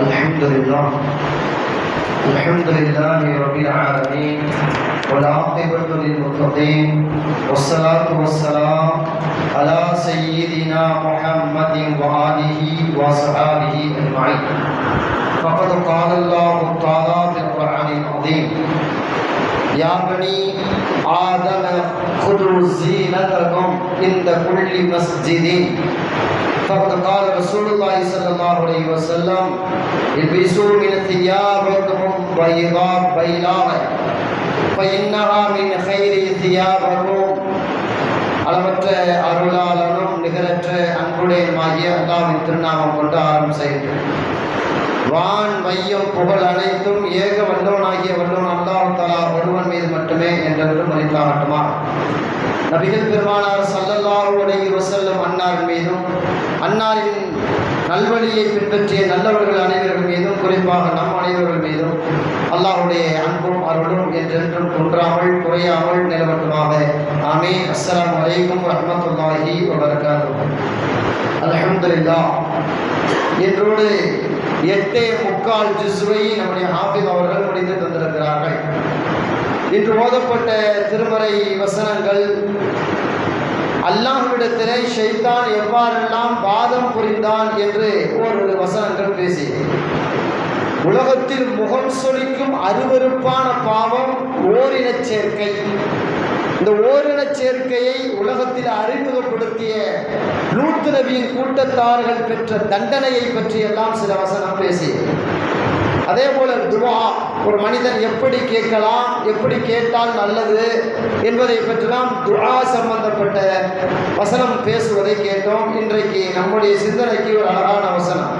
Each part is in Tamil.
الحمد لله. الحمد لله رب العالمين. والعاقبة للمتقين. والصلاة والسلام على سيدنا محمد وآله وصحابه أجمعين. فقد قال الله تعالى في القرآن العظيم. يا بني آدم خذوا زينتكم عند كل مسجد. فقد قال رسول الله صلى الله عليه وسلم البسوا من ثيابكم البيضاء بيضاء فإنها من خير ثيابكم அளவற்ற அருளாளனும் நிகரற்ற அன்புடையமாகிய அல்லாவின் திருநாமம் கொண்டு ஆரம்பம் செய்கிறேன் வான் மையம் புகழ் அனைத்தும் ஏக வல்லவனாகிய வல்லவன் அல்லாஹ் தலா ஒருவன் மீது மட்டுமே என்றென்றும் மதித்தாகட்டுமா நபிகள் பெருமானார் சல்லல்லாஹு அலைஹி வஸல்லம் அன்னார் மீதும் அன்னாரின் நல்வழியை பின்பற்றிய நல்லவர்கள் அனைவர்கள் மீதும் குறிப்பாக நம் அனைவர்கள் மீதும் அல்லாஹுடைய அன்பும் அருளும் என்றென்றும் குன்றாமல் குறையாமல் நிலவட்டுமாக. ஆமே அஸ்லாம் வலைக்கும் ரஹமத்துல்லாஹி வபரகாத்துஹு. அல்ஹம்துலில்லாஹ். என்றோடு எட்டே முக்கால் ஜிஸ்வை நம்முடைய ஹாஃபிஸ் அவர்கள் முடித்து தந்திருக்கிறார்கள். இன்று ஓதப்பட்ட திருமறை வசனங்கள் அல்லாஹ்விடத்திலே ஷைத்தான் எவ்வாறெல்லாம் வாதம் புரிந்தான் என்று ஒரு வசனங்கள் பேசி. உலகத்தில் முகம் சொலிக்கும் அருவருப்பான பாவம் ஓரினச் சேர்க்கை. இந்த ஓரினச் சேர்க்கையை உலகத்தில் அறிமுகப்படுத்திய லூத்து நபியின் கூட்டத்தார்கள் பெற்ற தண்டனையை பற்றியெல்லாம் சில வசனம் பேசி. அதே போல துவா ஒரு மனிதன் எப்படி கேட்கலாம் எப்படி கேட்டால் நல்லது என்பதை பற்றிலாம் துவா சம்பந்தப்பட்ட வசனம் பேசுவதை கேட்டோம். இன்றைக்கு நம்முடைய சிந்தனைக்கு ஒரு அழகான வசனம்.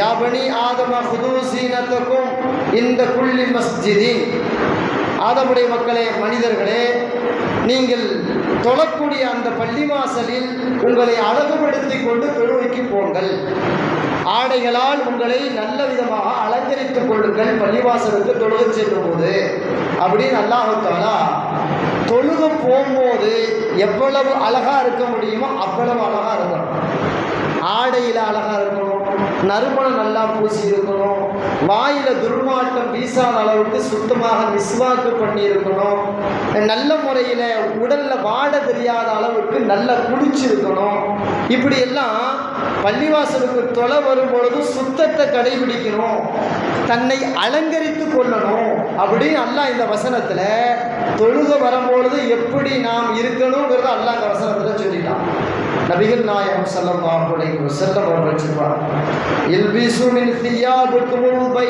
யாபனி ஆதம புது சீனத்துக்கும் இந்த குள்ளி மஸ்ஜிதின். ஆதமுடைய மக்களே மனிதர்களே நீங்கள் தொழக்கூடிய அந்த பள்ளிவாசலில் உங்களை அழகுபடுத்திக் கொண்டு தொழுவைக்கு போங்கள். ஆடைகளால் உங்களை நல்ல விதமாக அலங்கரித்துக் கொள்ளுங்கள். பள்ளிவாசலுக்கு தொழுக செல்லும் போது அப்படின்னு அல்லாஹாலா தொழுக போகும்போது எவ்வளவு அழகா இருக்க முடியுமோ அவ்வளவு அழகா இருக்கணும். ஆடையில் அழகா இருக்கணும். நறுமணம் நல்லா பூசி இருக்கணும் வாயில துர்மாட்டம் வீசாத அளவுக்கு சுத்தமாக மிஸ்வாக்கு பண்ணி இருக்கணும் நல்ல முறையில் உடல்ல வாட தெரியாத அளவுக்கு நல்லா குடிச்சிருக்கணும். இப்படி எல்லாம் பள்ளிவாசலுக்கு தொலை வரும் பொழுது சுத்தத்தை கடைபிடிக்கணும். தன்னை அலங்கரித்து கொள்ளணும். அப்படின்னு அல்லாஹ் இந்த வசனத்துல தொழுக வரும்பொழுது எப்படி நாம் இருக்கணுங்கிறத அல்லாஹ் இந்த வசனத்துல சொல்லிட்டான். நபிகள் நாயகம் சல்லல்லாஹு அலைஹி வஸல்லம் அவர்கள் சொல்வார் இல்பிசு மின் தியாபுக்கும் பை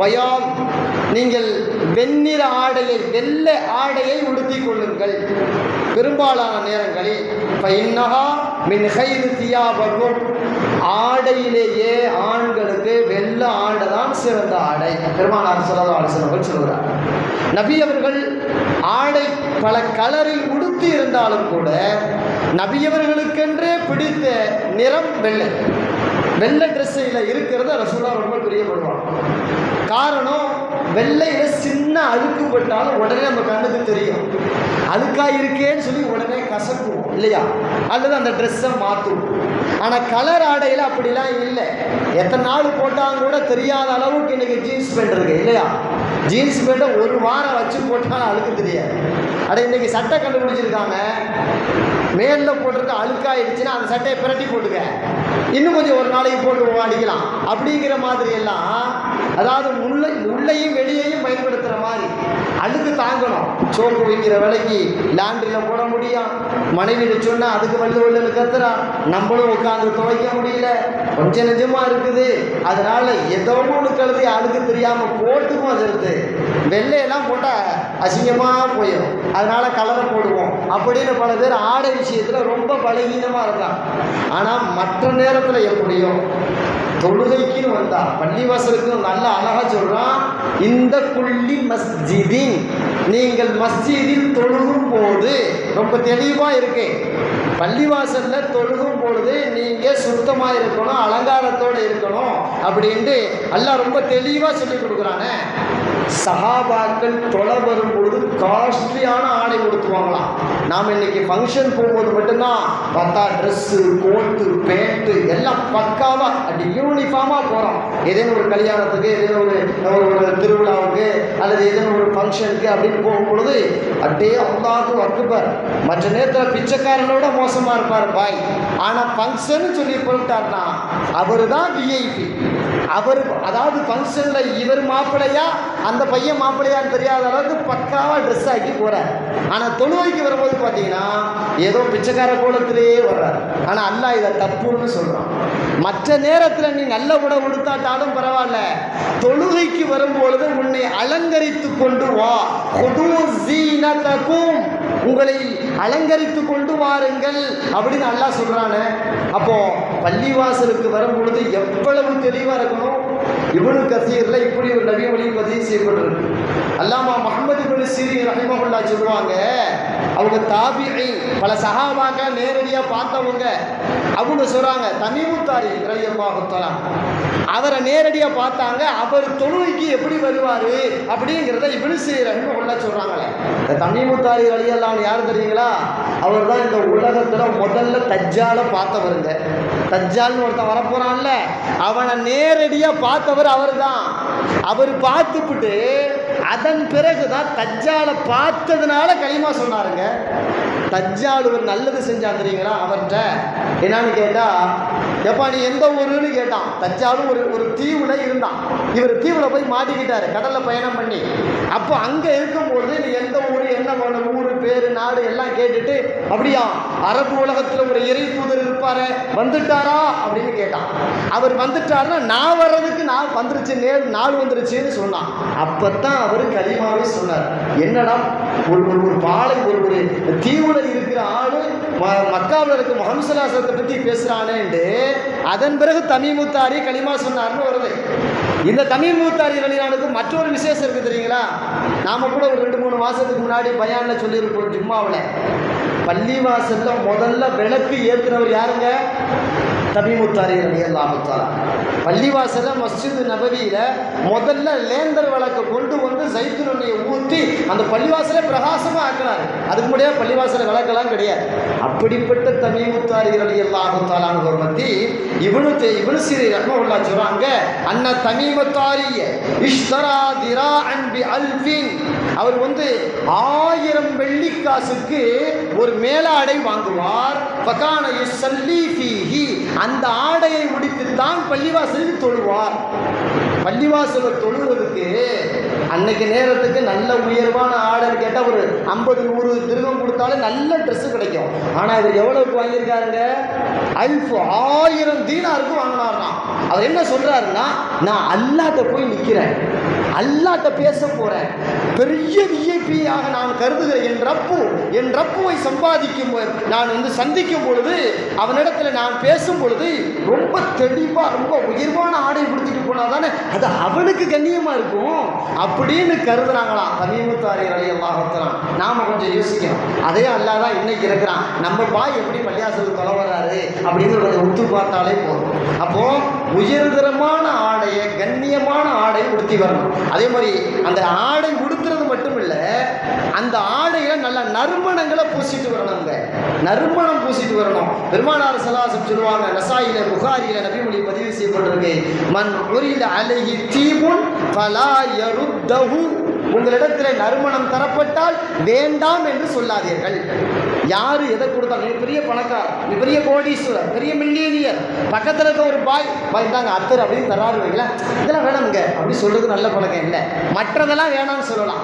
பயாம் நீங்கள் வெண்ணிற ஆடையை வெள்ளை ஆடையை உடுத்திக் கொள்ளுங்கள். பெரும்பாலான நேரங்களில் பைன்னஹா மின் ஹைரு தியாபகும் ஆடையிலேயே ஆண்களுக்கு வெள்ள ஆடை தான் சிறந்த ஆடை. பெருமானார் சொல்லதா ஆலோசனர்கள் சொல்கிறார் நபி அவர்கள் ஆடை பல கலரில் உடுத்தி இருந்தாலும் கூட நபியவர்களுக்கென்றே பிடித்த நிறம் வெள்ளை. வெள்ளை ட்ரெஸ்ஸில் இருக்கிறத ரசூலா ரொம்ப பிரியப்படுவாங்க. காரணம் வெள்ளையில சின்ன அழுக்கு பட்டாலும் உடனே நம்ம கண்ணுக்கு தெரியும். அழுக்கா இருக்கேன்னு சொல்லி உடனே கசக்குவோம் இல்லையா? அல்லது அந்த ட்ரெஸ்ஸை மாற்றுவோம் ஆனால் கலர் ஆடையில் அப்படிலாம் இல்லை. எத்தனை நாள் போட்டாலும் கூட தெரியாத அளவுக்கு இன்னைக்கு ஜீன்ஸ் பேண்ட் இருக்கு இல்லையா? ஜீன்ஸ் பேண்ட்டை ஒரு வாரம் வச்சு போட்டால் அழுக்கு தெரியாது. அட இன்னைக்கு சட்டை கண்டுபிடிச்சிருக்காங்க. மேலில் போட்டிருக்க அழுக்காயிடுச்சுன்னா அந்த சட்டையை பிரட்டி போட்டுக்க. இன்னும் கொஞ்சம் ஒரு நாளைக்கு போட்டு அடிக்கலாம் அப்படிங்கிற மாதிரி எல்லாம் அதாவது முள்ளை உள்ளையும் வெளியையும் பயன்படுத்துகிற மாதிரி. அழுக்கு தாங்கணும். சோப்பு வைக்கிற விலைக்கு லாண்ட்ரியில் போட முடியும். மனைவியில் சொன்னால் அதுக்கு வல்லு வல்லுன்னு கத்துறா. நம்மளும் உட்காந்து துவைக்க முடியல. கொஞ்சம் நிஜமா இருக்குது. அதனால ஏதோ ஒன்று கழுதி அழுக்கு தெரியாமல் போட்டுக்கும் அது இருக்கு வெள்ளையெல்லாம் போட்டால் அசிங்கமாக போயிடும். அதனால கலரை போடுவோம். அப்படின்னு பல பேர் ஆடை விஷயத்தில் ரொம்ப பலகீனமாக இருக்கான் ஆனால் மற்ற நேரத்தில் எப்படியும் தொழுகைக்குன்னு வந்தா பள்ளிவாசலுக்கு நல்ல அழகா சொல்றான் இந்த புள்ளி மஸ்ஜிதின் நீங்கள் மஸ்ஜிதில் தொழுகும் போது ரொம்ப தெளிவா இருக்கு. பள்ளிவாசல்ல தொழுகும் பொழுது நீங்க சுத்தமா இருக்கணும் அலங்காரத்தோட இருக்கணும் அப்படின்ட்டு எல்லாம் ரொம்ப தெளிவா சொல்லி கொடுக்குறானே. சஹாபாக்கள் தொலை வரும் பொழுது காஸ்ட்லியான ஆடை கொடுத்துவாங்களாம் நாம் இன்னைக்கு ஃபங்க்ஷன் போகும்போது மட்டும்தான் பார்த்தா ட்ரெஸ்ஸு கோட்டு பேண்ட்டு பக்காவாக அப்படி யூனிஃபார்மாக போகிறோம் ஏதேனும் ஒரு கல்யாணத்துக்கு ஏதேனும் ஒரு ஒரு திருவிழாவுக்கு அல்லது ஏதேனும் ஒரு ஃபங்க்ஷனுக்கு அப்படின்னு போகும்பொழுது அப்படியே அல்லாஹும் அக்குபார் மற்ற நேரத்தில் பிச்சைக்காரனோட மோசமாக இருப்பார் பாய். ஆனால் ஃபங்க்ஷன் சொல்லி போட்டார்னா அவர் தான் விஐபி அவர் அதாவது ஃபங்க்ஷனில் இவர் மாப்பிள்ளையா அந்த பையன் மாப்பிள்ளையான்னு தெரியாத அளவுக்கு பக்காவாக ட்ரெஸ் ஆக்கி போகிறார் ஆனால் தொழுவைக்கு வரும்போது பார்த்தீங்கன்னா ஏதோ பிச்சைக்கார கோலத்திலேயே வர்றார். ஆனால் அல்லாஹ் இதை தப்புன்னு சொல்கிறான் மற்ற நேரத்தில் நீ நல்ல உடை கொடுத்தாட்டாலும் பரவாயில்ல. தொழுகைக்கு வரும்பொழுது உன்னை அலங்கரித்து கொண்டு வா. கொடு உங்களை அலங்கரித்து கொண்டு வாருங்கள் அப்படின்னு நல்லா சொல்கிறான அப்போ பள்ளிவாசலுக்கு வரும்பொழுது எவ்வளவு தெளிவாக இருக்கணும்? இவனு கசீர்ல இப்படி ஒரு நவீன வழியும் பதிவு செய்யப்பட்டிருக்கு. அல்லாமா முகமது பின் சீரி ரஹிமகுல்லா சொல்லுவாங்க அவங்க தாபிஐ பல சகாபாக்க நேரடியா பார்த்தவங்க. அவங்க சொல்றாங்க தமிமுத்தாரி ரலியல்லாஹு அவரை நேரடியா பார்த்தாங்க அவர் தொழுகைக்கு எப்படி வருவாரு அப்படிங்கிறத இப்னு சீரி ரஹிமகுல்லா சொல்றாங்களே. இந்த தமிமுத்தாரி ரலியல்லாஹு யார் தெரியுங்களா? அவர் தான் இந்த உலகத்துல முதல்ல தஜ்ஜால பார்த்தவருங்க தஜ்ஜால்னு ஒருத்தன் வரப்போறான்ல அவனை நேரடியா பார்த்தவர் அவர்தான். அவர் பார்த்துப்புட்டு அதன் பிறகுதான் தஜ்ஜாலை பார்த்ததுனால களிமா சொன்னாருங்க. தஜ்ஜால் ஒரு நல்லது செஞ்சா தெரியுங்களா? அவர்கிட்ட. என்னன்னு கேட்டா எப்பா நீ எந்த ஊருன்னு கேட்டான். தஜ்ஜாலும் ஒரு ஒரு தீவுல இருந்தான். இவர் தீவுல போய் மாட்டிக்கிட்டாரு. கடல்ல பயணம் பண்ணி. அப்போ அங்க இருக்கும்போது நீ எந்த ஊரு என்ன வேணும் பேர் நாடு எல்லாம் கேட்டுட்டு அப்படியா அரபு உலகத்துல ஒரு இறை தூதர் இருப்பாரு வந்துட்டாரா? அப்படின்னு கேட்டான். அவர் வந்துட்டாருன்னா நான் வர்றதுக்கு நான் வந்துருச்சு நேர் நாள் வந்துருச்சுன்னு சொன்னான். அப்பதான் அவர் கலிமாவே சொன்னார். என்னடா ஒரு ஒரு ஒரு பாலை ஒரு ஒரு தீவுல இருக்கிற ஆளு ம- மக்காவுல முகமது சலாசத்தை பத்தி பேசுகிறானேன்ட்டு அதன் பிறகு தமிமுத்தாரி களிமா சொன்னார்னு வருது. இந்த தமிழ் மூத்தாரி வெளியானுக்கு மற்றொரு விசேஷம் இருக்கு தெரியுங்களா? நாம கூட ஒரு ரெண்டு மூணு மாசத்துக்கு முன்னாடி பயான்ல சொல்லியிருப்போம் ஜும்மாவில். பள்ளிவாசலில் முதல்ல விளக்கு ஏற்றுனவர் யாருங்க? தமிமுத்தாரி ரலியல்லாஹு பள்ளிவாசல மஸ்ஜிது நபவியில முதல்ல லேந்தர் விளக்கை கொண்டு வந்து ஜைத்துன் ஊற்றி அந்த பள்ளிவாசலை பிரகாசமா ஆக்கினார். அதுக்கு முன்னாடியே பள்ளிவாசல விளக்கெல்லாம் கிடையாது. அப்படிப்பட்ட தமிமுத்தாரி ரலியல்லாஹு தஆலாங்க பத்தி இவனு இவனு சிறி ரஹ்மத்துல்லாஹ் சொல்றாங்க அண்ணா தமிமத்தாரிய இஷ்தரா திரா அன்பி அல்வின் அவர் வந்து ஆயிரம் வெள்ளி காசுக்கு ஒரு மேலாடை வாங்குவார். பகான யுஸல்லி ஃபீஹி. அந்த ஆடையை உடித்து தான் பள்ளிவாசலுக்கு தொழுவார். பள்ளிவாசலை தொழுவதற்கு அன்னைக்கு நேரத்துக்கு நல்ல உயர்வான ஆடை கேட்டால் ஒரு ஐம்பது நூறு திருகம் கொடுத்தாலும் நல்ல ட்ரெஸ்ஸு கிடைக்கும். ஆனால் இவர் எவ்வளவுக்கு வாங்கியிருக்காருங்க? அல்ஃபு ஆயிரம் தீனாருக்கு வாங்கினார்னா. அவர் என்ன சொல்கிறாருன்னா நான் அல்லாட்ட போய் நிற்கிறேன் அல்லாட்ட பேச போகிறேன் பெரிய விஐபியாக நான் கருதுகிறேன். என் ரப்பு என் ரப்புவை சம்பாதிக்கும் நான் வந்து சந்திக்கும் பொழுது அவனிடத்துல நான் பேசும் பொழுது ரொம்ப தெளிவாக ரொம்ப உயர்வான ஆடை கொடுத்துட்டு போனால் தானே அது அவனுக்கு கண்ணியமாக இருக்கும். அப்படின்னு கருதுனாங்களாம் தமிமுத்தாரி அலையல்லாகத்தான் நாம் கொஞ்சம் யோசிக்கணும். அதே அல்லாதான் இன்னைக்கு இருக்கிறான். நம்ம பாய் எப்படி பள்ளியாசலுக்கு தொலை வர்றாரு? அப்படின்னு கொஞ்சம் உத்து பார்த்தாலே போதும். அப்போது உயர்தரமான ஆடையை கண்ணியமான ஆடை உடுத்தி வரணும். அதே மாதிரி அந்த ஆடை உடுத்துறது மட்டும் இல்லை அந்த ஆடையில நல்ல நறுமணங்களை பூசிட்டு வரணுங்க. நறுமணம் பூசிட்டு வரணும். பெருமானார் சலாசம் சொல்லுவாங்க நசாயில புகாரியில நபிமொழி பதிவு செய்யப்பட்டிருக்கு. மண் உரில அழகி தீபுன் பலா யருத்தஹு. உங்களிடத்தில் நறுமணம் தரப்பட்டால் வேண்டாம் என்று சொல்லாதீர்கள். யாரு எதை கொடுத்தாலும் நீ பெரிய பணக்கார் நீ பெரிய கோடீஸ்வரர் பெரிய மில்லியனியர் பக்கத்தில் இருக்க ஒரு பாய் பாய் தாங்க அத்தர் அப்படின்னு தராரு வைங்களேன் இதெல்லாம் வேணாமுங்க அப்படி சொல்றது நல்ல பழக்கம் இல்லை. மற்றதெல்லாம் வேணாம்னு சொல்லலாம்.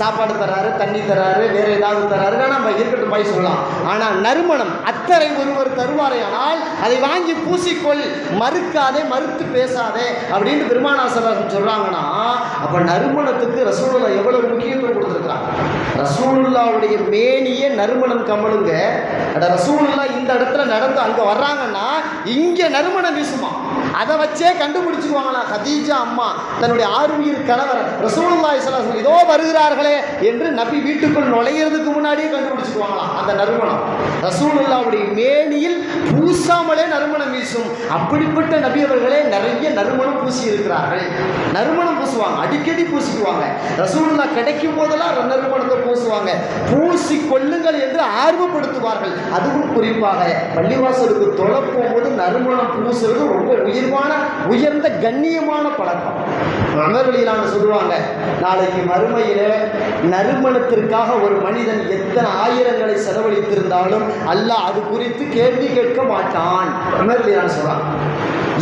சாப்பாடு தராரு தண்ணி தராரு வேற ஏதாவது தராரு வேணாம் பாய் இருக்கட்டும் பாய் சொல்லலாம். ஆனால் நறுமணம் அத்தரை ஒருவர் தருவாரே ஆனால் அதை வாங்கி பூசிக்கொள் மறுக்காதே மறுத்து பேசாதே அப்படின்னு பெருமானாசலம் சொல்றாங்கன்னா அப்ப நறுமணத்துக்கு ரசூலுல்லா எவ்வளவு முக்கியத்துவம் கொடுத்துருக்கிறான் ரசூலுல்லாவுடைய மேனியே நறுமணம் கம நம்மளுங்க அட இந்த இடத்துல நடந்து அங்கே வர்றாங்கன்னா இங்கே நறுமணம் வீசுமா? அதை வச்சே கண்டுபிடிச்சுக்குவாங்களா கதீஜா அம்மா தன்னுடைய ஆறுயிர் கணவர். ரசூலுல்லாஹி ஸல்லல்லாஹு இதோ வருகிறார்களே என்று நபி வீட்டுக்குள் நுழையிறதுக்கு முன்னாடியே கண்டுபிடிச்சுக்குவாங்களாம் அந்த நறுமணம். ரசூலுல்லாவுடைய மேனியில் பூசாமலே நறுமணம் வீசும். அப்படிப்பட்ட நபி அவர்களே நிறைய நறுமணம் பூசி இருக்கிறார்கள் நறுமணம் பூசுவாங்க அடிக்கடி பூசிக்குவாங்க. ரசூலுல்லா கிடைக்கும் போதெல்லாம் நறுமணத்தை பூசுவாங்க. பூசி கொள்ளுங்கள் என்று ஆர்வப்படுத்துவார்கள். அதுவும் குறிப்பாக பள்ளிவாசலுக்கு தொலை போகும்போது நறுமணம் பூசுறது ரொம்ப உயர்வான உயர்ந்த கண்ணியமான பழக்கம். அமர்வழியிலான சொல்லுவாங்க நாளைக்கு மறுமையில நறுமணத்திற்காக ஒரு மனிதன் எத்தனை ஆயிரங்களை செலவழித்திருந்தாலும் அல்லாஹ் அது குறித்து கேள்வி கேட்க மாட்டான். அமர்வழியிலான சொல்றாங்க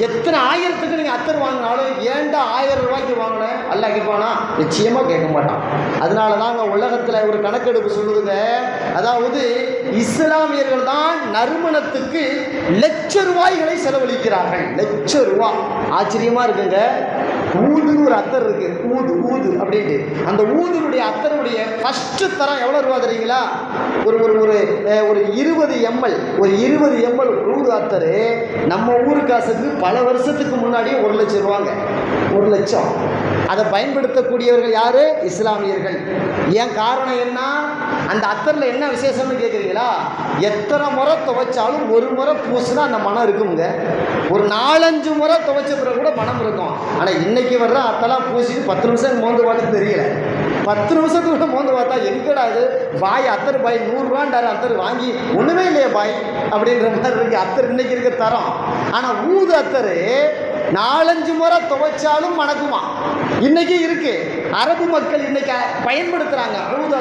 எத்தனை ஆயிரத்துக்கு நீங்க அத்தர் வாங்கினாலும் ஏன்டா ஆயிரம் ரூபாய்க்கு வாங்கின? அல்ல கேட்பானா? நிச்சயமா கேட்க மாட்டான். அதனால தாங்க உலகத்துல ஒரு கணக்கெடுப்பு சொல்லுதுங்க. அதாவது இஸ்லாமியர்கள் தான் நறுமணத்துக்கு லட்ச ரூபாய்களை செலவழிக்கிறார்கள். லட்ச ரூபாய் ஆச்சரியமா இருக்குங்க. ஊதுன்னு ஒரு அத்தர் இருக்கு. ஊது ஊது அப்படின்ட்டு. அந்த ஊதுனுடைய அத்தருடைய ஃபர்ஸ்ட் தரம் எவ்வளோ ரூபா தெரியுங்களா? ஒரு ஒரு ஒரு ஒரு இருபது எம்எல். ஒரு இருபது எம்எல் ஊது அத்தர் நம்ம ஊரு காசுக்கு பல வருஷத்துக்கு முன்னாடியே ஒரு லட்சம் ரூபாங்க. ஒரு லட்சம். அதை பயன்படுத்தக்கூடியவர்கள் யாரு? இஸ்லாமியர்கள். ஏன் காரணம் என்ன? அந்த அத்தரில் என்ன விசேஷம்னு கேட்குறீங்களா எத்தனை முறை துவைச்சாலும் ஒரு முறை பூசுனா அந்த மனம் இருக்குங்க ஒரு நாலஞ்சு முறை துவைச்ச பிறகு கூட மனம் இருக்கும். ஆனால் இன்னைக்கு வர்ற அத்தெல்லாம் பூசிட்டு பத்து நிமிஷம் மோந்து பார்த்து தெரியல. பத்து நிமிஷத்துக்குள்ள மோந்து பார்த்தா எங்கடா இது? பாய் அத்தர் பாய் நூறுரூவாண்டாரு அத்தர் வாங்கி ஒன்றுமே இல்லையே பாய் அப்படின்ற மாதிரி இருக்கு. அத்தர் இன்னைக்கு இருக்க தரம். ஆனால் ஊது அத்தர் நாலஞ்சு முறை துவைச்சாலும் மணக்குமா இன்னைக்கு இருக்கு. அரபு மக்கள் இன்னைக்கு பயன்படுத்துறாங்க. ஊது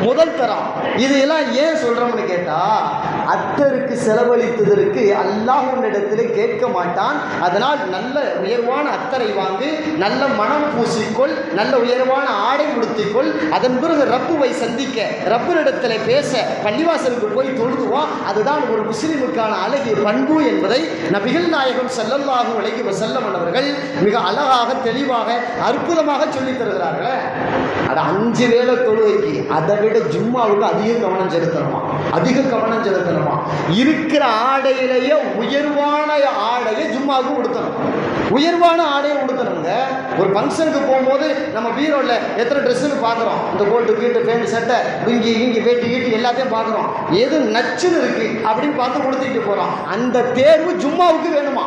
முதல் தரம். இது எல்லாம் ஏன் சொல்றோம்னு கேட்டா அத்தருக்கு செலவழித்ததற்கு அல்லாஹ் உன்னிடத்தில் கேட்க மாட்டான். அதனால் நல்ல உயர்வான அத்தரை வாங்கு நல்ல மனம் பூசிக்கொள் நல்ல உயர்வான ஆடை உடுத்திக்கொள். அதன் பிறகு ரப்புவை சந்திக்க ரப்பரிடத்தில் பேச பள்ளிவாசலுக்கு போய் தொழுதுவோம் அதுதான் ஒரு முஸ்லிமுக்கான அழகிய பண்பு என்பதை நபிகள் நாயகம் ஸல்லல்லாஹு அலைஹி வஸல்லம் அவர்கள் மிக அழகாக தெளிவாக அற்புதமாக சொல்லித் தருகிறார்களே. அது அஞ்சு வேளை தொழுகைக்கு அதை விட ஜும்மாவுக்கு அதிக கவனம் செலுத்தணுமா? அதிக கவனம் செலுத்தணுமா? இருக்கிற ஆடையிலேயே உயர்வான ஆடையை ஜும்மாவுக்கு உடுத்தணும். உயர்வான ஆடையை கொடுத்தணுங்க ஒரு ஃபங்க்ஷனுக்கு போகும்போது நம்ம பீரோவில் எத்தனை ட்ரெஸ்ஸுன்னு பார்க்குறோம். இந்த கோட்டு வீட்டு பேண்ட் சட்டை இங்கி இங்கி வேட்டி கீட்டு எல்லாத்தையும் பார்க்குறோம். எது நச்சுன்னு இருக்கு அப்படின்னு பார்த்து கொடுத்துட்டு போகிறோம் அந்த தேர்வு ஜும்மாவுக்கு வேணுமா?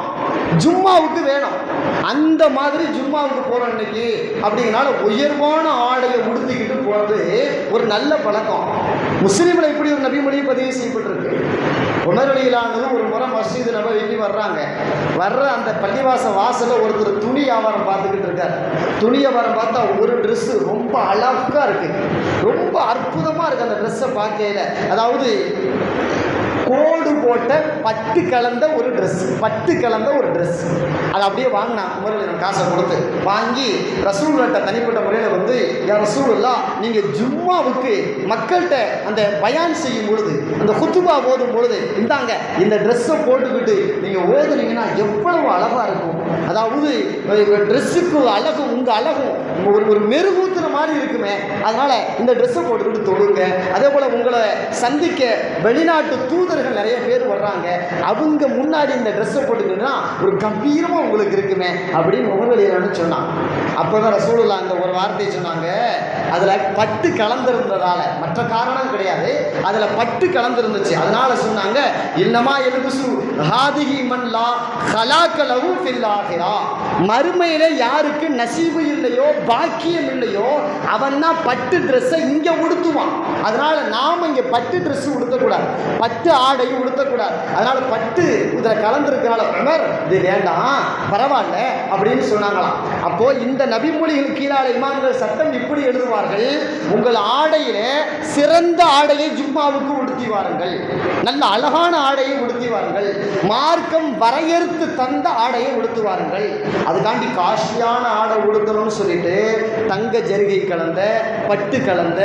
ஜும்மாவுக்கு வேணும். அந்த மாதிரி ஜும்மாவுக்கு போகிறோம் இன்னைக்கு. அப்படிங்கனால உயர்வான ஆடையை உடுத்திக்கிட்டு போகிறது ஒரு நல்ல பழக்கம். முஸ்லீமில் இப்படி ஒரு நபிமொழியை பதிவு செய்யப்பட்டிருக்கு. உணர்வழியிலானது ஒரு முறை மஸ்ஜிது நபவிக்கு வர்றாங்க. வர்ற அந்த பள்ளிவாச வாசலில் ஒருத்தர் துணி வியாபாரம் பார்த்துக்கிட்டு இருக்கார். துணி வியாபாரம் பார்த்தா ஒரு ட்ரெஸ்ஸு ரொம்ப அழகாக இருக்கு. ரொம்ப அற்புதமாக இருக்கு அந்த ட்ரெஸ்ஸை பார்க்கையில. அதாவது கோடு போட்ட பட்டு கலந்த ஒரு ட்ரெஸ் பட்டு கலந்த ஒரு ட்ரெஸ் அதை அப்படியே வாங்கினா எனக்கு காசை கொடுத்து வாங்கி ரசூல்கிட்ட தனிப்பட்ட முறையில் வந்து யார் ரசூலுல்லா நீங்கள் ஜும்மாவுக்கு மக்கள்கிட்ட அந்த பயான் செய்யும் பொழுது அந்த குத்துபா ஓதும் பொழுது இந்தாங்க இந்த ட்ரெஸ்ஸை போட்டுக்கிட்டு நீங்கள் ஓதுனீங்கன்னா எவ்வளவு அழகாக இருக்கும். அதாவது ட்ரெஸ்ஸுக்கு அழகும் உங்கள் அழகும் ஒரு ஒரு மெருகூத்துற மாதிரி இருக்குமே. அதனால் இந்த ட்ரெஸ்ஸை போட்டுக்கிட்டு தொழுங்க. அதே போல் உங்களை சந்திக்க வெளிநாட்டு தூதர்கள் நிறைய பேர் வர்றாங்க. அவங்க முன்னாடி இந்த ட்ரெஸ்ஸை போட்டுக்கிட்டுனா ஒரு கம்பீரமாக உங்களுக்கு இருக்குமே அப்படின்னு முகவெளியில் சொன்னான்? அப்போ தான் ரசூலுல்லா அந்த ஒரு வார்த்தையை சொன்னாங்க. அதில் பட்டு கலந்திருந்ததால. மற்ற காரணம் கிடையாது. அதில் பட்டு கலந்திருந்துச்சு. அதனால சொன்னாங்க இல்லமா எலுபுசு ஹாதிகி மன்லா ஹலாக்கலவு ஃபில்லாகிறா மறுமையில யாருக்கு நசீபு இல்லையோ பாக்கியம் இல்லையோ அவன் தான் பட்டு ட்ரெஸ்ஸை இங்கே உடுத்துவான். அதனால நாம் இங்கே பட்டு ட்ரெஸ் உடுத்தக்கூடாது. பட்டு ஆடையும் உடுத்தக்கூடாது. அதனால பட்டு இதில் கலந்துருக்கனால உமர் இது வேண்டாம் பரவாயில்ல அப்படின்னு சொன்னாங்களாம். அப்போ இந்த நபிமொழிகள் கீழால இமாம்கள் சட்டம் இப்படி எழுதுவார்கள் உங்கள் ஆடையில சிறந்த ஆடையை ஜும்மாவுக்கு உடுத்தி வாருங்கள். நல்ல அழகான ஆடையை உடுத்தி வாருங்கள். மார்க்கம் வரையறுத்து தந்த ஆடையை உடுத்து வாருங்கள். அதுக்காண்டி காஸ்ட்லியான ஆடை உடுத்தணும்னு சொல்லிட்டு தங்க ஜருகை கலந்த பட்டு கலந்த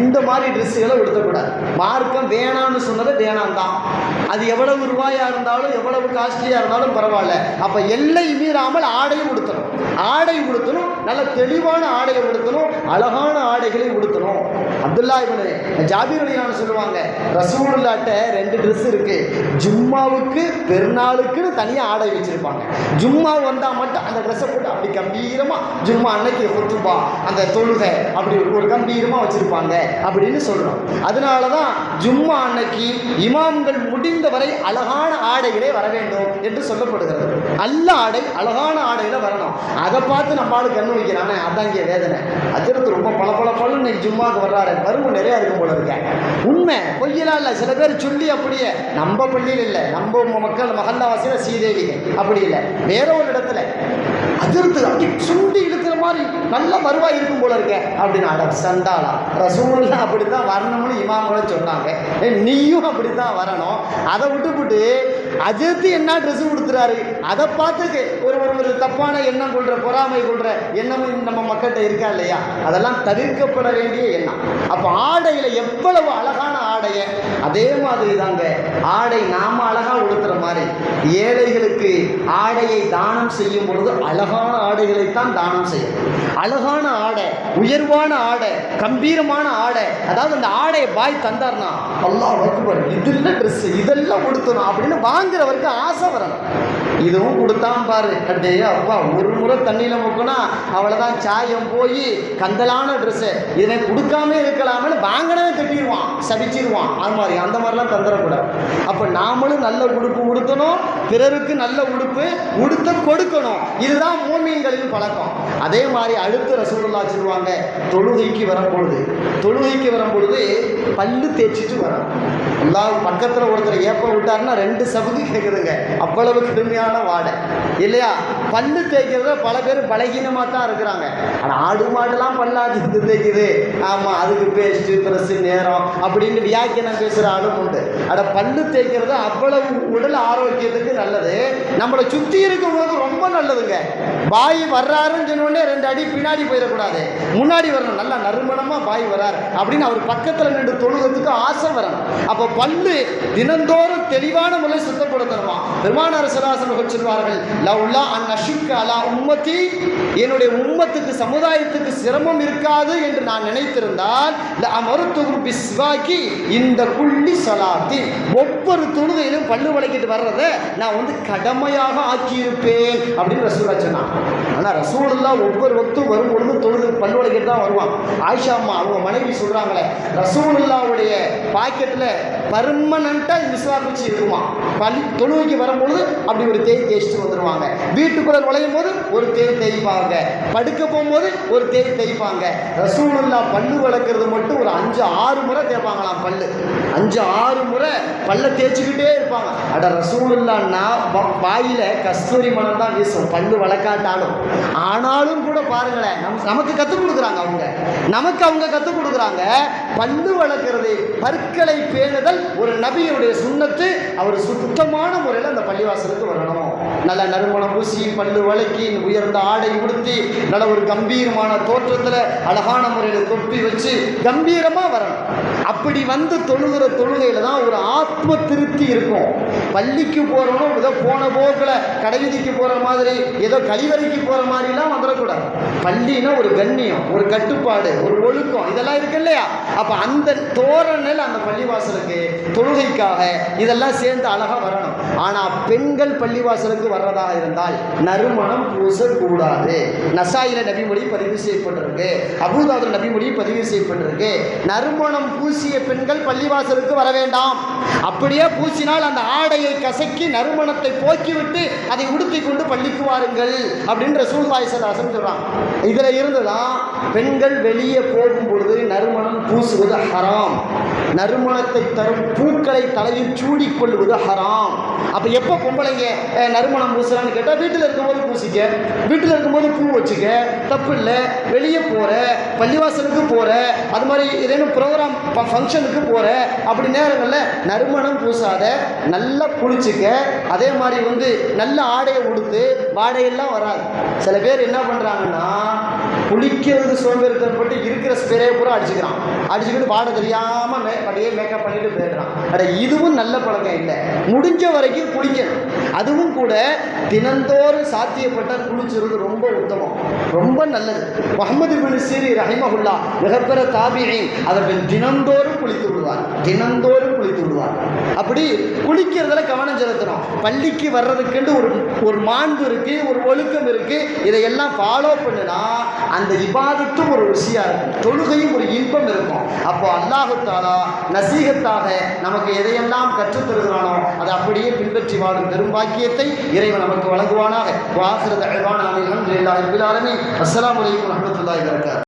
இந்த மாதிரி ட்ரெஸ்ஸுகளை உடுத்தக்கூடாது. மார்க்கம் வேணாம்னு சொன்னது வேணாம் தான் அது எவ்வளவு ரூபாயா இருந்தாலும் எவ்வளவு காஸ்ட்லியா இருந்தாலும் பரவாயில்ல. அப்ப எல்லை மீறாமல் ஆடையும் உடுத்தணும். ஆடை உடுத்தணும். நல்ல தெளிவான ஆடையை உடுத்தணும். அழகான ஆடைகளை உடுத்தணும். அப்துல்லா இவனு ஜாபீர் அலியான்னு சொல்லுவாங்க ரசூலுல்லாட்ட ரெண்டு ட்ரெஸ் இருக்கு. ஜும்மாவுக்கு பெருநாளுக்குன்னு தனியாக ஆடை வச்சிருப்பாங்க. ஜும்மா வந்தால் மட்டும் அந்த ட்ரெஸ்ஸை போட்டு அப்படி கம்பீரமா ஜும்மா அன்னைக்கு ஒத்துப்பா அந்த தொழுகை அப்படி ஒரு கம்பீரமா வச்சிருப்பாங்க அப்படின்னு சொல்றோம். அதனால தான் ஜும்மா அன்னைக்கு இமாம்கள் முடிந்தவரை அழகான ஆடைகளே வர வேண்டும் என்று சொல்லப்படுகிறது. நல்ல ஆடை அழகான ஆடையில வரணும். அதை பார்த்து நம்ம ஆளு கண்ணு வைக்கிறானே அதான் இங்கே வேதனை. அஜரத்து ரொம்ப பல பல பலன்னு இன்னைக்கு ஜும்மாவுக்கு வர்றாரு. பருவம் நிறைய இருக்கும் போல இருக்கேன் உண்மை பொய்யலாம் இல்லை. சில பேர் சொல்லி அப்படியே நம்ம பள்ளியில் இல்லை. நம்ம மக்கள் மகல்லாவாசியில் ஸ்ரீதேவிங்க. அப்படி இல்லை. வேற ஒரு இடத்துல அதிர்த்து அப்படி சுண்டி மாதிரி நல்ல வருவாய் இருக்கும் போல இருக்க அப்படின்னு அட சண்டாளா. ரசூல்லாம் அப்படி தான் வரணும்னு இமாம்களும் சொன்னாங்க. ஏ, நீயும் அப்படி தான் வரணும். அதை விட்டுப்புட்டு அஜித்து என்ன ட்ரெஸ் கொடுத்துறாரு அதை பார்த்துக்கு. ஒரு ஒரு தப்பான எண்ணம் கொள்ற பொறாமை கொள்ற எண்ணமும் நம்ம மக்கள்கிட்ட இருக்கா இல்லையா? அதெல்லாம் தவிர்க்கப்பட வேண்டிய எண்ணம். அப்போ ஆடையில் எவ்வளவு அழகான ஆடையை அதே மாதிரி தாங்க ஆடை நாம அழகா உடுத்துற மாதிரி ஏழைகளுக்கு ஆடையை தானம் செய்யும் பொழுது அழகான ஆடைகளைத்தான் தானம் செய்யும் அழகான ஆடை உயர்வான ஆடை கம்பீரமான ஆடை அதாவது அந்த ஆடையை பாய் தந்தார்னா அல்லாஹ் அக்பர் இதெல்லாம் ட்ரெஸ் இதெல்லாம் உடுத்தணும் அப்படின்னு வாங்குறவருக்கு ஆசை வரணும். இதுவும் கொடுத்தான் பாரு. அடே அப்பா ஒரு முறை தண்ணியில் முக்கினா அவ்வளோதான் சாயம் போய் கந்தலான ட்ரெஸ்ஸு இதனை கொடுக்காம இருக்கலாம்னு வாங்கினவே திட்டிடுவான் சபிச்சிருவான் அது மாதிரி அந்த மாதிரிலாம் தந்துடக்கூடாது அப்போ நாமளும் நல்ல உடுப்பு உடுத்தணும் பிறருக்கு நல்ல உடுப்பு உடுத்த கொடுக்கணும். இதுதான் மூமியங்களின் பழக்கம். அதே மாதிரி அடுத்த ரசூலுல்லா சொல்லுவாங்க தொழுகைக்கு வரும்பொழுது தொழுகைக்கு வரும்பொழுது பல்லு தேய்ச்சிட்டு வரணும். அல்லாஹ் பக்கத்தில் ஒருத்தர் ஏப்ப விட்டாருன்னா ரெண்டு சபுக்கு கேட்குதுங்க அவ்வளவு கடுமையான வாடை. இல்லையா? பல்லு தேய்க்கிறத பல பேர் பலகீனமாக தான் இருக்கிறாங்க. ஆனால் ஆடு மாடுலாம் பல்லாச்சு தேய்க்குது? ஆமாம் அதுக்கு பேஸ்ட்டு ப்ரெஸ்ஸு நேரம் அப்படின்னு வியாக்கியானம் பேசுகிற ஆளும் உண்டு. அட பல்லு தேய்க்கிறது அவ்வளவு உடல் ஆரோக்கியத்துக்கு நல்லது. நம்மளை சுற்றி இருக்கும்போது ரொம்ப நல்லதுங்க. பாய் வர்றாருன்னு சொன்னோடனே ரெண்டு அடி பின்னாடி போயிடக்கூடாது. முன்னாடி வரணும். நல்லா நறுமணமாக பாய் வர்றார் அப்படின்னு அவர் பக்கத்தில் நின்று தொழுகிறதுக்கு ஆசை வரணும். அப்போ பல்லு தினந்தோறும் தெளிவான முறை சுத்தப்படுத்தணுமா? பெருமான அரசராசர்கள் சொல்வார்கள் லவ்லா அன் அஷுக்க அலா உம்மத்தி. என்னுடைய உம்மத்துக்கு சமுதாயத்துக்கு சிரமம் இருக்காது என்று நான் நினைத்திருந்தால் மருத்துவம் பிஸ்வாக்கி இந்த குள்ளி சலாத்தி. ஒவ்வொரு தொழுகையிலும் பல்லு வளைக்கிட்டு வர்றதை நான் வந்து கடமையாக ஆக்கியிருப்பேன் அப்படின்னு ரசூலா சொன்னான் ஆனால் ரசூலெல்லாம் ஒவ்வொரு வக்தும் வரும் பொழுது தொழுது பல்லு வளைக்கிட்டு தான் வருவான். ஆயிஷா அம்மா அவங்க மனைவி சொல்கிறாங்களே ரசூலுல்லாவுடைய பாக்கெட்டில் பர்மனண்ட்டாக மிஸ்வாக் வச்சு இருக்குமா? பள்ளி தொழுவைக்கு வரும்பொழுது அப்படி ஒரு தேய் தேய்ச்சிட்டு வந்துடுவாங்க வீட்டுக்குள்ள நுழையும் போது ஒரு தேய் தேய்ப்பாங்க. படுக்க போகும்போது ஒரு தேய் தேய்ப்பாங்க. ரசூலுல்லா பல்லு வளர்க்குறது மட்டும் ஒரு அஞ்சு ஆறு முறை தேய்ப்பாங்களாம் பல்லு. அஞ்சு ஆறு முறை பல்ல தேய்ச்சிக்கிட்டே இருப்பாங்க. அட ரசூலுல்லான்னா வாயில் வாயில கஸ்தூரி மனம் தான் வீசும். பல்லு வளர்க்காட்டாலும். ஆனாலும் கூட பாருங்களேன். நம் நமக்கு கற்றுக் கொடுக்குறாங்க அவங்க. நமக்கு அவங்க கற்றுக் கொடுக்குறாங்க. பல்லு வளர்க்குறது பற்களை பேணுதல் ஒரு நபியுடைய சுண்ணத்து. அவர் சுத்தமான முறையில் அந்த பள்ளிவாசலுக்கு வரணும். நல்ல நறுமணம் பூசி பல்லு வழக்கி உயர்ந்த ஆடை உடுத்தி நல்ல ஒரு கம்பீரமான தோற்றத்தில் அழகான முறையில் தொப்பி வச்சு கம்பீரமாக வரணும். அப்படி வந்து தொழுகிற தொழுகையில் தான் ஒரு ஆத்ம திருப்தி இருக்கும். பள்ளிக்கு போகிறவனும் ஏதோ போன போக்கில் கடைவீதிக்கு போகிற மாதிரி ஏதோ கழிவறைக்கு போகிற மாதிரிலாம் வந்துடக்கூடாது. பள்ளினா ஒரு கண்ணியம் ஒரு கட்டுப்பாடு ஒரு ஒழுக்கம் இதெல்லாம் இருக்கு இல்லையா? அப்போ அந்த தோரணில் அந்த பள்ளிவாசலுக்கு தொழுகைக்காக இதெல்லாம் சேர்ந்து அழகாக வரணும். ஆனால் பெண்கள் பள்ளிவாசலுக்கு வர்றதா இருந்தால் நறுமணம் பூசக்கூடாது. நசாயில நபிமொழி பதிவு செய்யப்பட்டிருக்கு. அபூதாவில் நபிமொழி பதிவு செய்யப்பட்டிருக்கு. நறுமணம் பூசிய பெண்கள் பள்ளிவாசலுக்கு வர வேண்டாம். அப்படியே பூசினால் அந்த ஆடையை கசக்கி நறுமணத்தை போக்கிவிட்டு அதை உடுத்தி கொண்டு பள்ளிக்கு வாருங்கள் அப்படின்ற சூழ்வாய் சதாசன் சொல்றாங்க. இதுல இருந்துதான் பெண்கள் வெளியே போகும் பொழுது பூசுவது ஹராம். நறுமணத்தை தரும் பூக்களை தலையில் சூடிக்கொள்வது ஹராம். அப்போ எப்போ பொம்பளைங்க நறுமணம் பூசுறான்னு கேட்டால் வீட்டில் இருக்கும்போது பூசிக்க வீட்டில் இருக்கும்போது பூ வச்சுக்க தப்பு இல்லை வெளியே போகிற பள்ளிவாசலுக்கு போகிற அது மாதிரி ஏதேனும் ப்ரோக்ராம் ஃபங்க்ஷனுக்கு போகிற அப்படி நேரங்களில் நறுமணம் பூசாத நல்லா குளிச்சுக்க அதே மாதிரி வந்து நல்ல ஆடையை உடுத்து வாடையெல்லாம் வராது. சில பேர் என்ன பண்ணுறாங்கன்னா குளிக்கிறது சோம்பேறித்தனப்பட்டு இருக்கிற ஸ்ப்ரே பூரா அடிச்சுக்கிறான். அடிச்சுக்கிட்டு பாட தெரியாமல் மே அப்படியே மேக்கப் பண்ணிட்டு போயிடுறான். அட இதுவும் நல்ல பழக்கம் இல்லை. முடிஞ்ச வரைக்கும் குளிக்கணும். கூட தினந்தோறும் சாத்தியப்பட்டால் குளிச்சிருது ரொம்ப உத்தமம். ரொம்ப நல்லது. முகமது பின் சீரி ரஹிமகுல்லா மிகப்பெரிய தாபியை அவர்கள் தினந்தோறும் குளித்து விடுவார். தினந்தோறும் குளித்து விடுவார். அப்படி குளிக்கிறதுல கவனம் செலுத்தணும். பள்ளிக்கு வர்றதுக்குன்னு ஒரு ஒரு மாண்பு இருக்கு ஒரு ஒழுக்கம் இருக்கு. இதையெல்லாம் ஃபாலோ பண்ணுனா அந்த இபாதத்தும் ஒரு ருசியா இருக்கும். தொழுகையும் ஒரு இன்பம் இருக்கும். அப்போ அல்லாஹு தாலா நசீகத்தாக நமக்கு எதையெல்லாம் கற்றுத் தருகிறானோ அதை அப்படியே பின்பற்றி வாழும் பெரும்பாக்கியத்தை இறைவன் நமக்கு வழங்குவானாக. வாசிரத அல்வான அலமதுல்லாஹி அஸ்லாம் வலைக்கம் அஸ்ஸலாமு அலைக்கும்